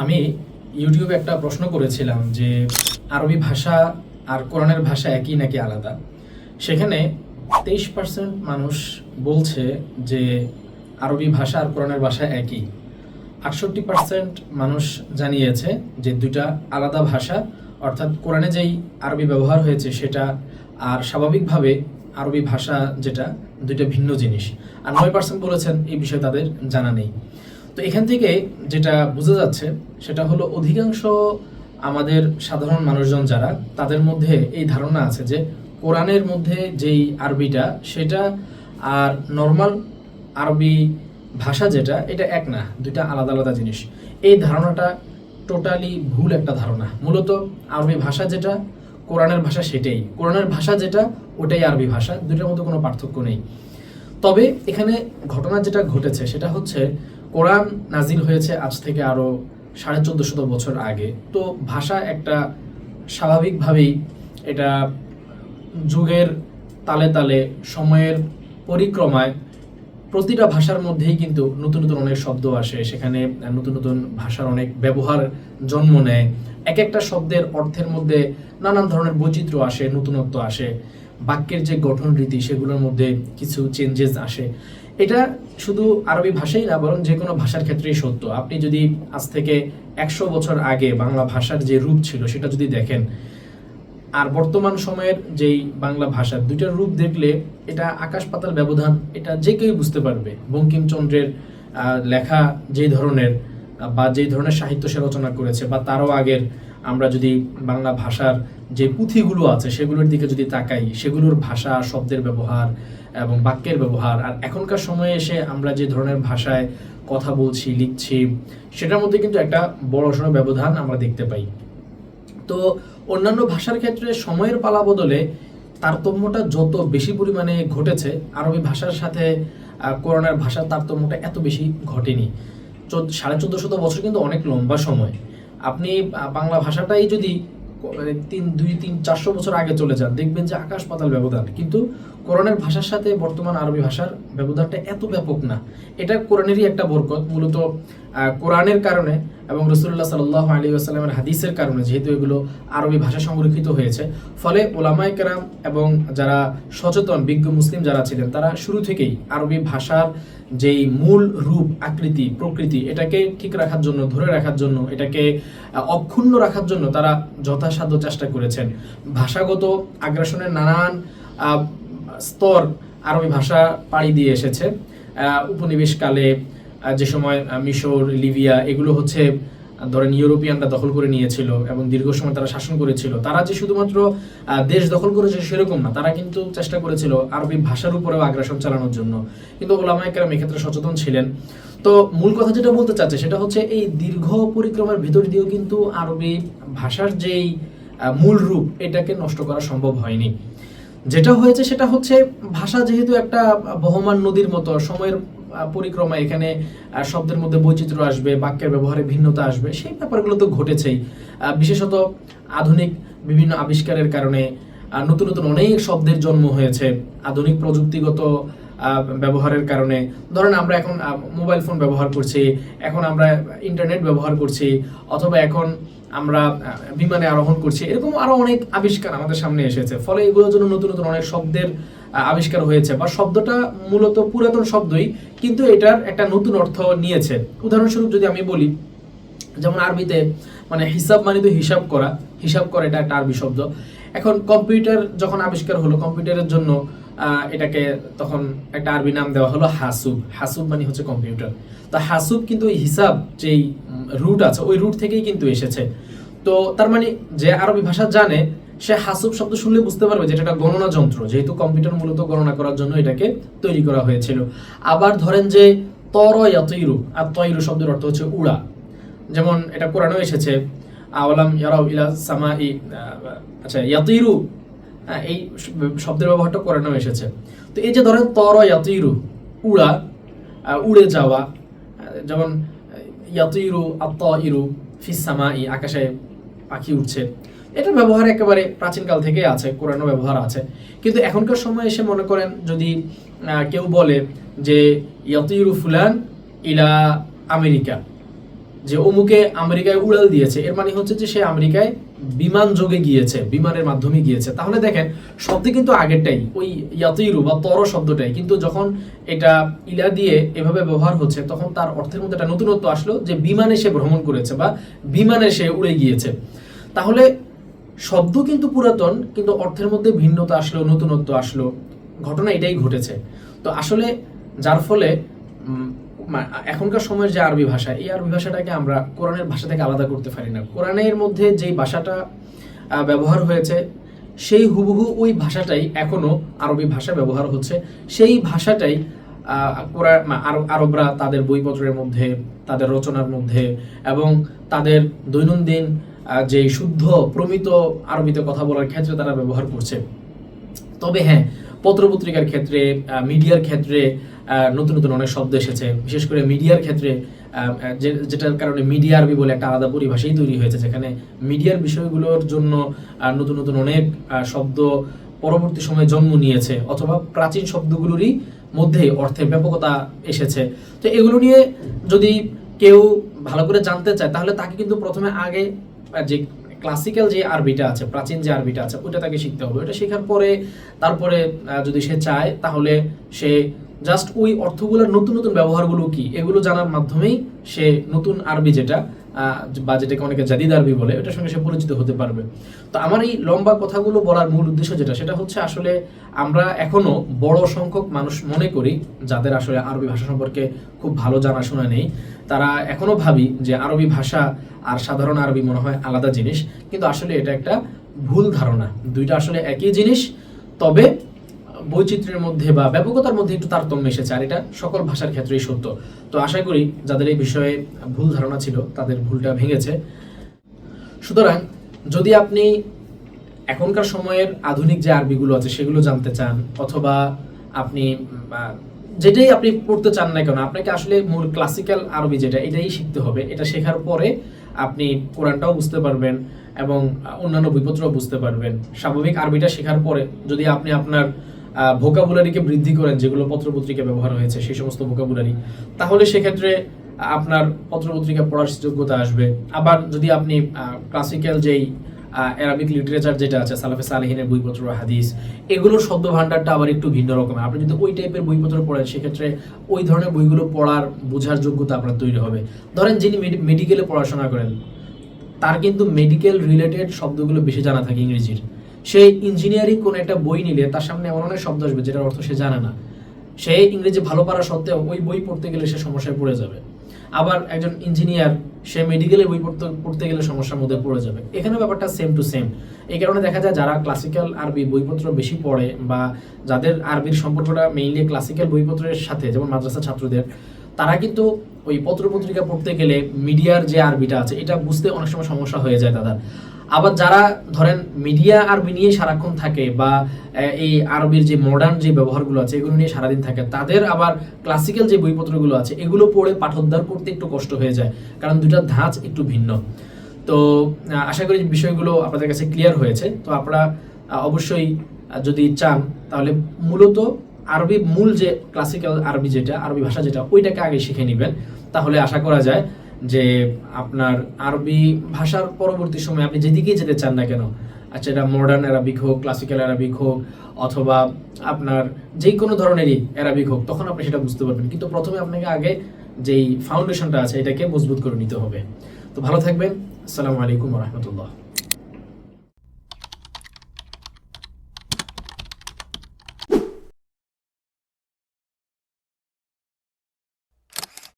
আমি ইউটিউবে একটা প্রশ্ন করেছিলাম যে আরবি ভাষা আর কোরআনের ভাষা একই নাকি আলাদা? সেখানে তেইশ পার্সেন্ট মানুষ বলছে যে আরবি ভাষা আর কোরআনের ভাষা একই। আটষট্টি পার্সেন্ট মানুষ জানিয়েছে যে দুইটা আলাদা ভাষা, অর্থাৎ কোরআনে যেই আরবি ব্যবহার হয়েছে সেটা, আর স্বাভাবিকভাবে আরবি ভাষা যেটা, দুইটা ভিন্ন জিনিস। আর নয় পার্সেন্ট বলেছেন, এই বিষয়ে তাদের জানা নেই। তো এখান থেকে যেটা বোঝা যাচ্ছে, সেটা হলো অধিকাংশ আমাদের সাধারণ মানুষজন যারা, তাদের মধ্যে এই ধারণা আছে যে কোরআনের মধ্যে যেই আরবিটা, সেটা আর নর্মাল আরবি ভাষা যেটা, এটা এক না, দুইটা আলাদা আলাদা জিনিস। এই ধারণাটা টোটালি ভুল একটা ধারণা। মূলত আরবি ভাষা যেটা, কোরআনের ভাষা সেটাই। কোরআনের ভাষা যেটা, ওটাই আরবি ভাষা, দুইটার মধ্যে কোনো পার্থক্য নেই। তবে এখানে ঘটনা যেটা ঘটেছে, সেটা হচ্ছে কোরআন নাজিল হয়েছে আজ থেকে আরও সাড়ে চোদ্দ শত বছর আগে। তো ভাষা একটা স্বাভাবিকভাবেই এটা যুগের তালে তালে, সময়ের পরিক্রমায় প্রতিটা ভাষার মধ্যেই কিন্তু নতুন নতুন অনেক শব্দ আসে। সেখানে নতুন নতুন ভাষার অনেক ব্যবহার জন্ম নেয়। এক একটা শব্দের অর্থের মধ্যে নানান ধরনের বৈচিত্র্য আসে, নতুনত্ব আসে। বাক্যের যে গঠন রীতি সেগুলোর মধ্যে কিছু চেঞ্জেস আসে। এটা শুধু আরবি ভাষাই না, বরং যে কোনো ভাষার ক্ষেত্রেই সত্য। আপনি যদি আজ থেকে একশো বছর আগে বাংলা ভাষার যে রূপ ছিল, সেটা যদি দেখেন, আর বর্তমান সময়ের যেই বাংলা ভাষা দুইটার রূপ দেখলে এটা আকাশ পাতাল ব্যবধান, এটা যে কেউ বুঝতে পারবে। বঙ্কিমচন্দ্রের লেখা যেই ধরনের, বা যেই ধরনের সাহিত্য সে রচনা করেছে, বা তারও আগের আমরা যদি বাংলা ভাষার যে পুঁথিগুলো আছে, সেগুলোর দিকে যদি তাকাই, সেগুলোর ভাষা, শব্দের ব্যবহার এবং বাক্যের ব্যবহার। আর এখনকার সময়ে এসে আমরা যে ধরনের ভাষায় কথা বলছি, লিখছি, সেটার মধ্যে কিন্তু একটা বড় সড়ো ব্যবধান আমরা দেখতে পাই। তো অন্যান্য ভাষার ক্ষেত্রে সময়ের পালা বদলে তারতম্যটা যত বেশি পরিমাণে ঘটেছে, আরবি ভাষার সাথে করোনার ভাষার তারতম্যটা এত বেশি ঘটেনি। সাড়ে চোদ্দ শত বছর কিন্তু অনেক লম্বা সময়। আপনি বাংলা ভাষাটাই যদি মানে তিন, দুই, তিন, চারশো বছর আগে চলে যান, দেখবেন যে আকাশ পাতাল ব্যবধান। কিন্তু কোরআনের ভাষার সাথে বর্তমান আরবি ভাষার ব্যবধানটা এত ব্যাপক না। এটা কোরআনেরই একটা বরকত, মূলত কোরআনের কারণে এবং রসুল্লাহ সাল্লাহ আলী আসসালামের হাদিসের কারণে, যেহেতু এগুলো আরবি ভাষা সংরক্ষিত হয়েছে, ফলে ওলামায় কেরাম এবং যারা সচেতন, বিজ্ঞ মুসলিম যারা ছিলেন, তারা শুরু থেকেই আরবি ভাষার যেই মূল রূপ, আকৃতি, প্রকৃতি, এটাকে ঠিক রাখার জন্য, ধরে রাখার জন্য, এটাকে অক্ষুণ্ণ রাখার জন্য তারা যথাসাধ্য চেষ্টা করেছেন। ভাষাগত আগ্রাসনের নানান স্তর আরবি ভাষা পাড়ি দিয়ে এসেছে। উপনিবেশকালে যে সময় মিশর লিবিয়া এগুলো হচ্ছে ধরেন ইউরোপিয়ানরা দখল করে নিয়েছিল এবং দীর্ঘ সময় তারা শাসন করেছিল। তারা যে শুধুমাত্র দেশ দখল করেছে সেরকম না, তারা কিন্তু চেষ্টা করেছিল আরবি ভাষার উপরেও আগ্রাসন চালানোর জন্য। কিন্তু ওলামা একরাম এক্ষেত্রে সচেতন ছিলেন। তো মূল কথা যেটা বলতে চাচ্ছে সেটা হচ্ছে এই দীর্ঘ পরিক্রমার ভিতর দিয়েও কিন্তু আরবি ভাষার যেই মূল রূপ, এটাকে নষ্ট করা সম্ভব হয়নি। যেটা হয়েছে সেটা হচ্ছে ভাষা যেহেতু একটা বহমান নদীর মতো, সময়ের পরিক্রমা এখানে শব্দের মধ্যে বৈচিত্র্য আসবে, বাক্যের ব্যবহারে ভিন্নতা আসবে, সেই ব্যাপারগুলো তো ঘটেছেই। বিশেষত আধুনিক বিভিন্ন আবিষ্কারের কারণে নতুন নতুন অনেক শব্দের জন্ম হয়েছে, আধুনিক প্রযুক্তিগত ব্যবহারের কারণে। ধরেন আমরা এখন মোবাইল ফোন ব্যবহার করছি, এখন আমরা ইন্টারনেট ব্যবহার করছি, অথবা এখন আমরা বিমানে আরোহণ করছি, এরকম আরও অনেক আবিষ্কার আমাদের সামনে এসেছে। ফলে এগুলোর জন্য নতুন নতুন অনেক শব্দের আবিষ্কার হয়েছে বা শব্দটা মূলত পুরাতন শব্দই, কিন্তু এটার একটা নতুন অর্থ নিয়েছে। উদাহরণস্বরূপ যদি আমি বলি, যেমন আরবিতে মানে হিসাব মানে তো হিসাব করা হিসাব করা এটা একটা আরবি শব্দ। এখন কম্পিউটার যখন আবিষ্কার হলো, কম্পিউটারের জন্য এটাকে তখন একটা আরবি নাম দেওয়া হলো হাসুব। হাসুব মানে হচ্ছে কম্পিউটার। তো হাসুব কিন্তু ওই হিসাব যেই রুট আছে, ওই রুট থেকেই কিন্তু এসেছে। তো তার মানে যে আরবি ভাষা জানে সে হাসুব শব্দ শুনলে বুঝতে পারবে যে এটা গণনা যন্ত্র যেহেতু কম্পিউটার মূলত গণনা করার জন্য এটাকে তৈরি করা হয়েছিল। আবার ধরেন যে তর ইয়াতইরু আর তৈরু শব্দের অর্থ হচ্ছে উড়া। যেমন এটা কোরআনেও এসেছে আওয়ালাম ইয়ারাউ ইলা সামা ই আচ্ছা ইয়াতিরু হ্যাঁ, এই শব্দের ব্যবহারটা কোরআনেও এসেছে। তো এই যে ধরেন তর ইয়াতিরু উড়া উড়ে যাওয়া যেমন ইয়াতিরু আত্ত ইরু ফিস সামাই আকাশে পাখি উঠছে এটার ব্যবহার একেবারে প্রাচীনকাল থেকে আছে কোরআনও ব্যবহার আছে। কিন্তু এখনকার সময় এসে মনে করেন যদি কেউ বলে যে, ইয়াতিরু ফুলান ইলা আমেরিকা যে অমুকে আমেরিকায় উড়াল দিয়েছে, এর মানে হচ্ছে যে সে আমেরিকায় বিমান যোগে গিয়েছে, বিমানের মাধ্যমে গিয়েছে। তাহলে দেখেন, শব্দ কিন্তু আগেরটাই, ওই ইয়াতিরু বা তর শব্দটাই, কিন্তু যখন এটা ইলা দিয়ে এভাবে ব্যবহার হচ্ছে, তখন তার অর্থের মধ্যে একটা নতুনত্ব আসলো যে বিমানে সে ভ্রমণ করেছে বা বিমানে সে উড়ে গিয়েছে। তাহলে শব্দ কিন্তু পুরাতন, কিন্তু অর্থের মধ্যে ভিন্নতা আসলো, নতুনত্ব আসলো। ঘটনা এটাই ঘটেছে। তো আসলে যার ফলে এখনকার সময়ের যে আরবি ভাষা, এই আরবি ভাষাটাকে আমরা কোরআনের ভাষা থেকে আলাদা করতে পারি না। কোরআনের মধ্যে যেই ভাষাটা ব্যবহার হয়েছে, সেই হুবহু ওই ভাষাটাই এখনও আরবি ভাষা ব্যবহার হচ্ছে। সেই ভাষাটাই আরবরা তাদের বইপত্রের মধ্যে, তাদের রচনার মধ্যে এবং তাদের দৈনন্দিন যে শুদ্ধ, প্রমিত আরবিতে কথা বলার ক্ষেত্রে তারা ব্যবহার করছে। তবে হ্যাঁ পত্রপত্রিকার ক্ষেত্রে মিডিয়ার ক্ষেত্রে নতুন নতুন অনেক শব্দ এসেছে। বিশেষ করে মিডিয়ার ক্ষেত্রে যেটার কারণে মিডিয়া আরবি বলে একটা আলাদা পরিভাষাই তৈরি হয়েছে, যেখানে মিডিয়ার বিষয়গুলোর জন্য নতুন নতুন অনেক শব্দ পরবর্তী সময়ে জন্ম নিয়েছে, অথবা প্রাচীন শব্দগুলোরই মধ্যে অর্থের ব্যাপকতা এসেছে। তো এগুলো নিয়ে যদি কেউ ভালো করে জানতে চায়, তাহলে তাকে কিন্তু প্রথমে আগে যে ক্লাসিক্যাল যে আরবিটা আছে, প্রাচীন যে আরবিটা আছে ওটা তাকে শিখতে হবে। ওটা শেখার পরে তারপরে যদি সে চায়, তাহলে সে জাস্ট ওই অর্থগুলোর নতুন নতুন ব্যবহারগুলো কি, এগুলো জানার মাধ্যমেই সে নতুন আরবি যেটা বা যেটাকে অনেকে জাদিদ আরবি বলে, ওটার সঙ্গে সে পরিচিত হতে পারবে। তো আমার এই লম্বা কথাগুলো বলার মূল উদ্দেশ্য যেটা, সেটা হচ্ছে আসলে আমরা এখনও বড় সংখ্যক মানুষ মনে করি যাদের আসলে আরবি ভাষা সম্পর্কে খুব ভালো জানাশোনা নেই। তারা এখনও ভাবি যে আরবি ভাষা আর সাধারণ আরবি মনে হয় আলাদা জিনিস, কিন্তু আসলে এটা একটা ভুল ধারণা। দুইটা আসলে একই জিনিস, তবে বৈচিত্র্যের মধ্যে বা ব্যাপকতার মধ্যে একটু তারতম্য এসেছে, আর এটা সকল ভাষার ক্ষেত্রেই সত্য। তো আশা করি যাদের এই বিষয়ে ভুল ধারণা ছিল, তাদের ভুলটা ভেঙেছে। সুতরাং যদি আপনি এখনকার সময়ের আধুনিক যে আরবিগুলো আছে, সেগুলো জানতে চান, অথবা আপনি যেটাই আপনি পড়তে চান না কেন, আপনাকে আসলে মূল ক্লাসিক্যাল আরবি যেটা, এটাই শিখতে হবে। এটা শেখার পরে আপনি কোরআনটাও বুঝতে পারবেন এবং অন্যান্য বইপত্রও বুঝতে পারবেন। স্বাভাবিক আরবিটা শেখার পরে যদি আপনি আপনার ভোকাবুলারিকে বৃদ্ধি করেন যেগুলো পত্রপত্রিকা ব্যবহার হয়েছে, সেই সমস্ত ভোকাবুলারি তাহলে সেক্ষেত্রে আপনার পত্রপত্রিকা পড়ার যোগ্যতা আসবে। আবার যদি আপনি ক্লাসিক্যাল যেই অ্যারাবিক লিটারেচার যেটা আছে, সালাফে সালেহিনের বইপত্র, হাদিস, এগুলোর শব্দ ভান্ডারটা আবার একটু ভিন্ন রকমের। আপনি যদি ওই টাইপের বইপত্র পড়েন, সেক্ষেত্রে ওই ধরনের বইগুলো পড়ার বোঝার যোগ্যতা আপনার তৈরি হবে। ধরেন যিনি মেডিকেলে পড়াশোনা করেন, তার কিন্তু মেডিকেল রিলেটেড শব্দগুলো বেশি জানা থাকে ইংরেজির। সে ইঞ্জিনিয়ারিং কোন একটা বই নিলে তার সামনে এমন অনেক শব্দ আসবে যেটার অর্থ সে জানে না। সে ইংরেজি ভালো পারা সত্ত্বেও ওই বই পড়তে গেলে সে সমস্যায় পড়ে যাবে। আবার একজন ইঞ্জিনিয়ার, সে মেডিকেলের বই পড়তে পড়তে গেলে সমস্যার মধ্যে পড়ে যাবে। এখানে ব্যাপারটা সেম টু সেম এই কারণে দেখা যায় যারা ক্লাসিক্যাল আরবি বইপত্র বেশি পড়ে বা যাদের আরবির সম্পর্কটা মেইনলি ক্লাসিক্যাল বইপত্রের সাথে, যেমন মাদ্রাসা ছাত্রদের, তারা কিন্তু ওই পত্র পত্রিকা পড়তে গেলে মিডিয়ার যে আরবিটা আছে, এটা বুঝতে অনেক সময় সমস্যা হয়ে যায় দাদা আবার যারা ধরেন মিডিয়া আরবি নিয়ে সারাক্ষণ থাকে বা এই আরবির যে মডার্ন যে ব্যবহারগুলো আছে, এগুলো নিয়ে সারাদিন থাকে, তাদের আবার ক্লাসিক্যাল যে বইপত্রগুলো আছে, এগুলো পড়ে পাঠোদ্ধার করতে একটু কষ্ট হয়ে যায়, কারণ দুটার ধাঁচ একটু ভিন্ন। তো আশা করি বিষয়গুলো আপনাদের কাছে ক্লিয়ার হয়েছে। তো আপনারা অবশ্যই যদি চান, তাহলে মূলত আরবি মূল যে ক্লাসিক্যাল আরবি যেটা, আরবি ভাষা যেটা, ওইটাকে আগে শিখে নেবেন। তাহলে আশা করা যায় যে আপনার আরবি ভাষার পরবর্তী সময় আপনি যেদিকেই যেতে চান না কেন আচ্ছা এটা মডার্ন অ্যারাবিক হোক ক্লাসিক্যাল অ্যারাবিক হোক, অথবা আপনার যে কোনো ধরনেরই অ্যারাবিক হোক, তখন আপনি সেটা বুঝতে পারবেন। কিন্তু প্রথমে আপনাকে আগে যেই ফাউন্ডেশনটা আছে, এটাকে মজবুত করে নিতে হবে। তো ভালো থাকবেন। আসসালামু আলাইকুম রহমতুল্লাহ।